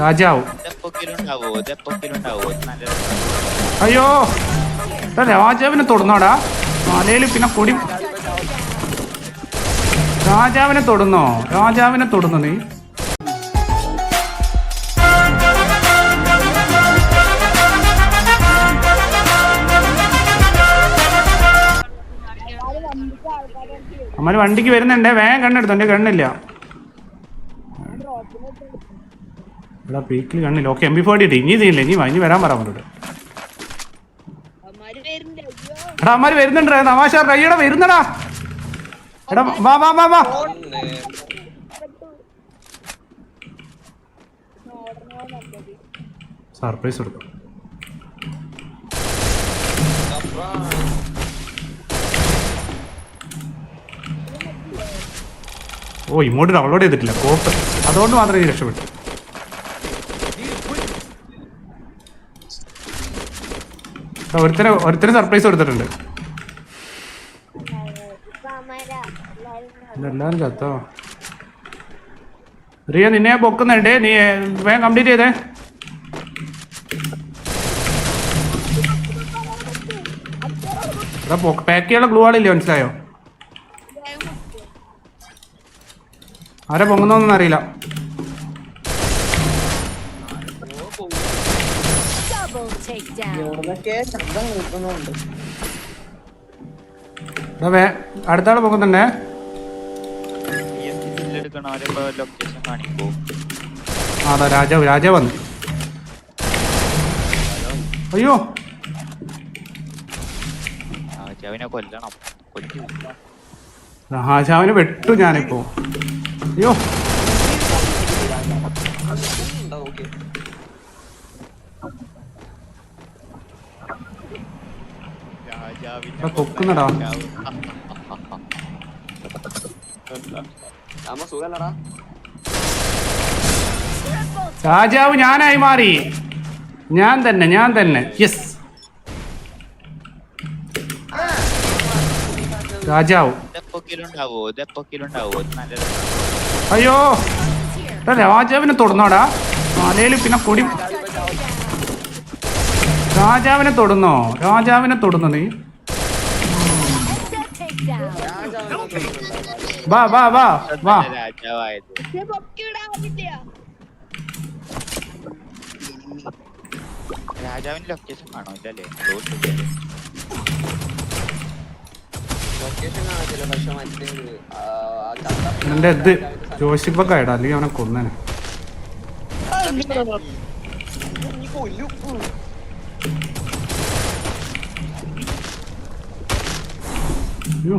രാജാവ്. അയ്യോ രാജാവിനെ തൊടുന്നോടാ. മലയിൽ പിന്നെ കൊടി രാജാവിനെ തൊടുന്നോ? രാജാവിനെ തൊടുന്നു നീ? അമ്മ വണ്ടിക്ക് വരുന്നുണ്ടേ. വേഗം കണ്ണെടുത്തു എന്റെ കണ്ണില്ല. എടാ പീക്കിൽ കണ്ണില്ല. ഓക്കെ എം ബി ഫോർട്ടി ഇട്ട് ഇനി ചെയ്യില്ല ഇനി ഇനി വരാൻ പറ അവരോട് എടാ അമ്മാര് വരുന്നുണ്ട്. തമാശ കയ്യടെ വരുന്നടാ. എടാ വാ വാ വാ വാ. സർപ്രൈസ് കൊടുക്കും ഓ ഇമോട്ട് ഡൗൺലോഡ് ചെയ്തിട്ടില്ല. കോപ്പ്. അതുകൊണ്ട് മാത്രമേ രക്ഷപ്പെട്ടു. എടാ, ഒരുത്തന് ഒരുത്തന് സർപ്രൈസ് കൊടുത്തിട്ടുണ്ട്. എല്ലാരും ചത്തോ? റിയ നിന്നെ പൊക്കുന്നുണ്ട്. നീ വേഗം കംപ്ലീറ്റ് ചെയ്തേ. പാക്ക് ചെയ്യാനുള്ള ഗ്ലൂ ആളില്ലേ മനസ്സിലായോ? ആരെ പൊങ്ങുന്നോന്നൊന്നും അറിയില്ല. ഇവിടുന്നൊക്കെ ശബ്ദം കേൾക്കുന്നുണ്ട് എടാ, വേ- അടുത്ത ആൾ പൊങ്ങുന്നുണ്ടേ എടുക്കണവരെ ലൊക്കേഷൻ കാണിക്കോ ആ അതാ രാജാവ് രാജാവ് വന്നു. അയ്യോ. രാജാവിനെ കൊല്ലണം. കൊല്ലു. രാജാവിനെ വെട്ടു ഞാനിപ്പോ. അയ്യോ ഓക്കെ സുഖല്ലടാ രാജാവ് ഞാനായി മാറി. ഞാൻ തന്നെ ഞാൻ തന്നെ. യെസ് രാജാവ്. അയ്യോ. രാജാവിനെ തൊടുന്നോടാ. മലയിൽ പിന്നെ കൊടി രാജാവിനെ തൊടുന്നോ? രാജാവിനെ തൊടുന്നു നീ? വാ വാ വാ വാ രാജാവായത്. രാജാവിന്റെ ലൊക്കേഷൻ കാണോ ഇല്ലല്ലേ? ലൊക്കേഷൻ കാണത്തില്ല പക്ഷെ മറ്റേ ആ, ആ ചത്ത എന്റെ ഇത് ജോഷിപ്പൊക്കെ ആയിടാ അല്ലെങ്കിൽ അവനെ കൊന്നേനെ. അയ്യോ.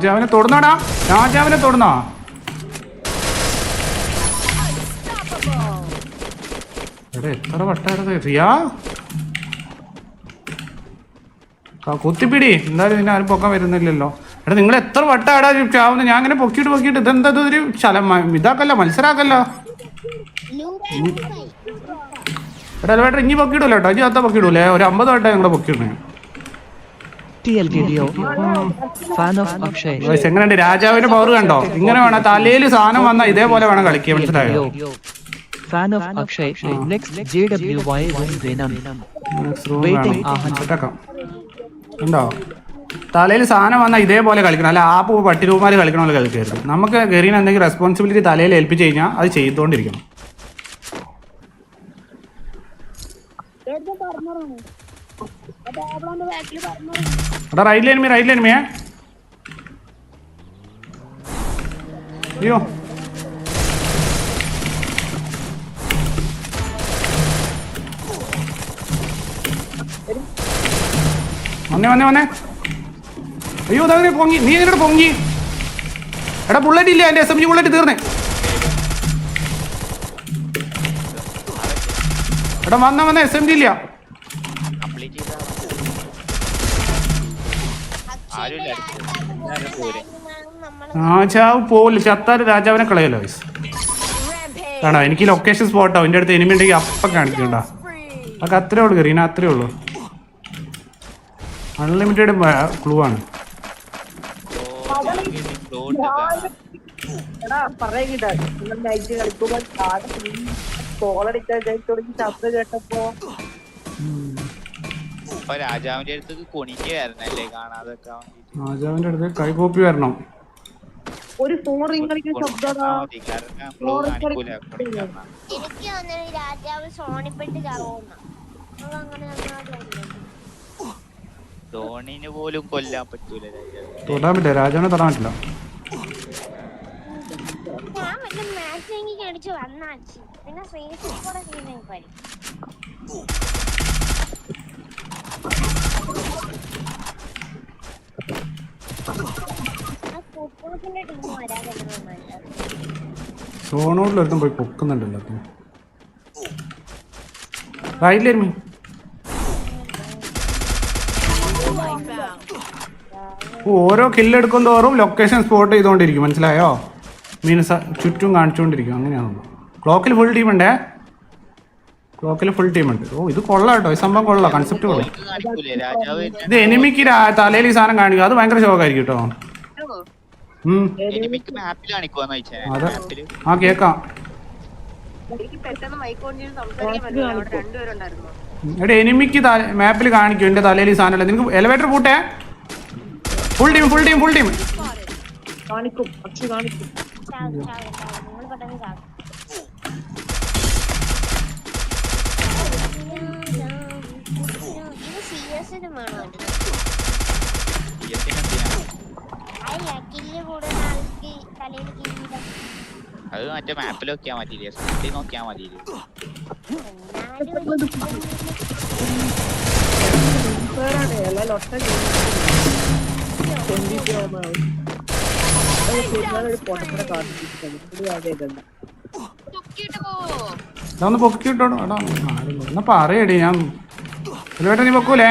രാജാവിനെ തൊടുന്നാടാ. രാജാവിനെ തൊടുന്ന. എടാ എത്ര വട്ടായിരുന്നു ആ, കുത്തിപ്പിടി. എന്തായാലും നിന്നെ ആരും പൊക്കാൻ വരുന്നില്ലല്ലോ. എടാ നിങ്ങൾ എത്ര വട്ടാടാ ചാവുന്നത് ഞാൻ അങ്ങനെ പൊക്കിയിട്ട് പൊക്കിയിട്ട് ഇതെന്താ ഇതൊരു ഒരു ശലം? ഇതാക്കല്ലോ മത്സരാക്കല്ലോ. എടാ വേട്ട ഇനി പൊക്കിയിടല്ലോ കേട്ടോ. ഇനി അത്ത പൊക്കിയിടൂലേ? ഒരു അമ്പത് വട്ടാ ഞങ്ങളെ പൊക്കിയിടണേ TL video. Fan of Akshay. Guys, എങ്ങനെയുണ്ട് രാജാവിന്റെ പവർ കണ്ടോ? ഇങ്ങനെ വേണം തലയിൽ സാധനം വന്നാൽ ഇതേപോലെ വേണം കളിക്കാൻ മനസ്സിലായോ? വേണം. ഉണ്ടോ തലയിൽ സാധനം വന്നാൽ ഇതേപോലെ കളിക്കണം. അല്ല ആപ്പ് പട്ടിരൂമാര് കളിക്കണ പോലെ കളിക്കരുത്. നമുക്ക് ഗെറീൻ എന്തെങ്കിലും റെസ്പോൺസിബിലിറ്റി തലയിൽ ഏൽപ്പിച്ച് കഴിഞ്ഞാൽ അത് ചെയ്തുകൊണ്ടിരിക്കണം എടാ റൈറ്റ് ലൈൻ റൈറ്റ് ലൈൻ മേ. അയ്യോ. വന്നേ വന്നേ വന്നേ. അയ്യോ അതങ്ങനെ പൊങ്ങി. നീ എങ്ങനെ പൊങ്ങി. എടാ ബുള്ളറ്റ് ഇല്ല എന്റെ എസ് എം ജി ബുള്ളറ്റ് തീർന്നേ. എടാ വന്ന വന്ന എസ് എം ജി ഇല്ല. കംപ്ലീറ്റ് രാജാവ് പോലും ചത്താൽ രാജാവിനെ കളയല്ലോ കാണാ. എനിക്ക് ലൊക്കേഷൻ സ്പോട്ടോ എന്റെ അടുത്ത് എനിമി ഉണ്ടെങ്കിൽ അപ്പം കാണിക്കണ്ട അതൊക്കെ അത്രേ ഉള്ളൂ കറീന അത്രേ ഉള്ളൂ. അൺലിമിറ്റഡ് ക്ലൂ ആണ്. കളിക്കുമ്പോ കോളടിക്കാൻ തുടങ്ങി ശബ്ദം കേട്ടപ്പോ. ഇപ്പൊ രാജാവിന്റെ അടുത്ത് കുണിക്ക് വരണല്ലേ കാണാതെ രാജാവിന്റെ അടുത്ത് കൈകോപ്പി വരണം. ഒരു ഫോൺ റിംഗ് കളിക്കുന്ന. എനിക്ക് രാജാവ് സോണിപ്പെട്ട് ധോണിന് പോലും കൊല്ലാൻ പറ്റൂല രാജാവ് തൊടാൻ പറ്റില്ല. രാജാവിനെ തൊടാൻ പറ്റില്ല. ഞാൻ വല്ല മാച്ച് എനിക്ക് അടിച്ച്. വന്നാച്ചി പിന്നെ സ്പേസ് കൂടെ ചെയ്യുന്ന പരി കുട്ടൂസിന്റെ ടീം വരാൻ നല്ലത് സോണോട്ടിലൊരുത്തും പോയി പൊക്കുന്നുണ്ടല്ലോ റൈറ്റിലായിരുന്നു റൈറ്റിലേരുമി ഓരോ കില്ലെടുക്കും തോറും ലൊക്കേഷൻ സ്പോട്ട് ചെയ്തുകൊണ്ടിരിക്കും മനസ്സിലായോ? മീൻസ് ചുറ്റും കാണിച്ചുകൊണ്ടിരിക്കും അങ്ങനെയാണ്? ക്ലോക്കിൽ ഫുൾ ടീം ഉണ്ടേ? ക്ലോക്കിൽ ഫുൾ ടീം ഉണ്ട്. ഓ ഇത് കൊള്ളാം കേട്ടോ ഈ സംഭവം കൊള്ളാം കൺസെപ്റ്റ് കൊള്ളാം. ഇത് എനിമിക്ക് തലയിൽ ഈ സാധനം കാണിക്കുക അത് ഭയങ്കര ശോകമായിരിക്കും കേട്ടോ. ആ കേക്കാം എനിക്ക് പെട്ടെന്ന് മൈക്കോണ്ടിന് സംസാരിക്കാൻ പറ്റില്ല അവിടെ രണ്ടുപേരുണ്ടായിരുന്നു എടാ എനിമിക്ക് മാപ്പിൽ കാണിക്കും എന്റെ തലയിൽ ഈ സാധനം നിനക്ക് elevator പൂട്ടെ full team full team full team കാണിക്കും പക്ഷി വേണോ അത് മറ്റേ മാപ്പിൽ നോക്കിയാ മതിയില്ലേ? സ്ക്രീനിൽ നോക്കിയാ മതിയില്ലേ? പൊക്കിട്ടോ എടാ എന്നാ പറയടി ഞാൻ എലവേറ്റർ നീ പൊക്കൂലേ?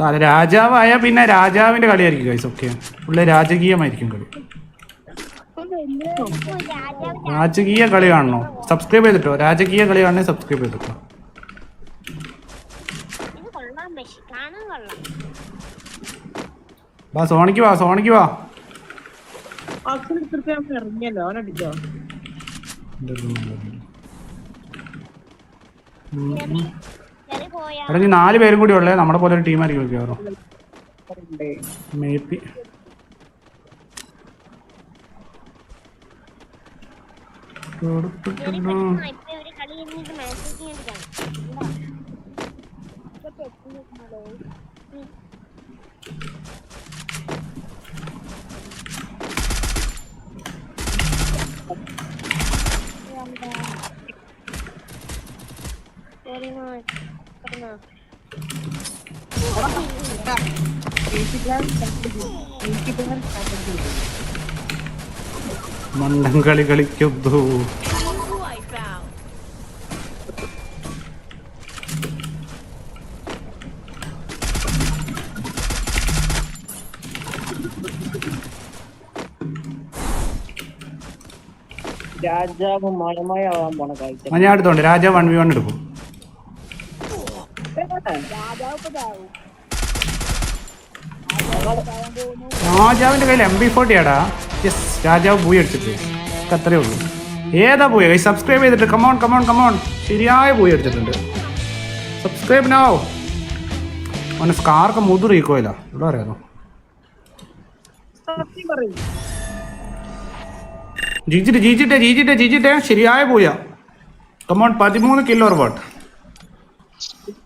തല രാജാവായ പിന്നെ രാജാവിന്റെ കളിയായിരിക്കും ഗൈസ് ഓക്കെ ഉള്ള രാജകീയമായിരിക്കും കളി. രാജകീയ കളി കാണണോ? സബ്സ്ക്രൈബ് ചെയ്തിട്ടോ? രാജകീയ കളി കാണണേ സബ്സ്ക്രൈബ് ചെയ്തിട്ടോ? വാ സോണിക്ക് വാ സോണിക്ക് വാ. ഇറങ്ങിയല്ലോ എടാ നീ നാല് പേരും കൂടി ഉള്ളേ. നമ്മുടെ പോലെ ഒരു ടീമായിരിക്കും മിക്കവാറും. മേപ്പി. ചെറിയ പെട്ടെന്ന് മണ്ടം കളി കളിക്കുന്നു. രാജാവ് മഴമയാവാൻ പോണ കാഴ്ച. ഞാൻ എടുത്തോണ്ട് രാജാ വൺ വി വൺ എടുക്കും രാജാവിന്റെ കയ്യിൽ എം ബി ഫോർട്ടി ആടാ. യെസ് രാജാവ് പൂയി അടിച്ചിട്ട്. അത്രേ ഉള്ളൂ. ഏതാ പൂയ കൈ സബ്സ്ക്രൈബ് ചെയ്തിട്ട് കമോൺ കമോൺ കമോൺ ശരിയായ പൂയി അടിച്ചിട്ടുണ്ട്. സബ്സ്ക്രൈബ് നോ അവന് സ്കാർക്ക് മുതിർക്കോയില്ല ഇവിടെ അറിയാമോ ജീച്ചിട്ട് ജീച്ചിട്ടെ ജീച്ചിട്ടെ ജിജിട്ടെ ശരിയായ പൂയ കമോൺ പതിമൂന്ന് കിലോ വാട്ട് കിലോ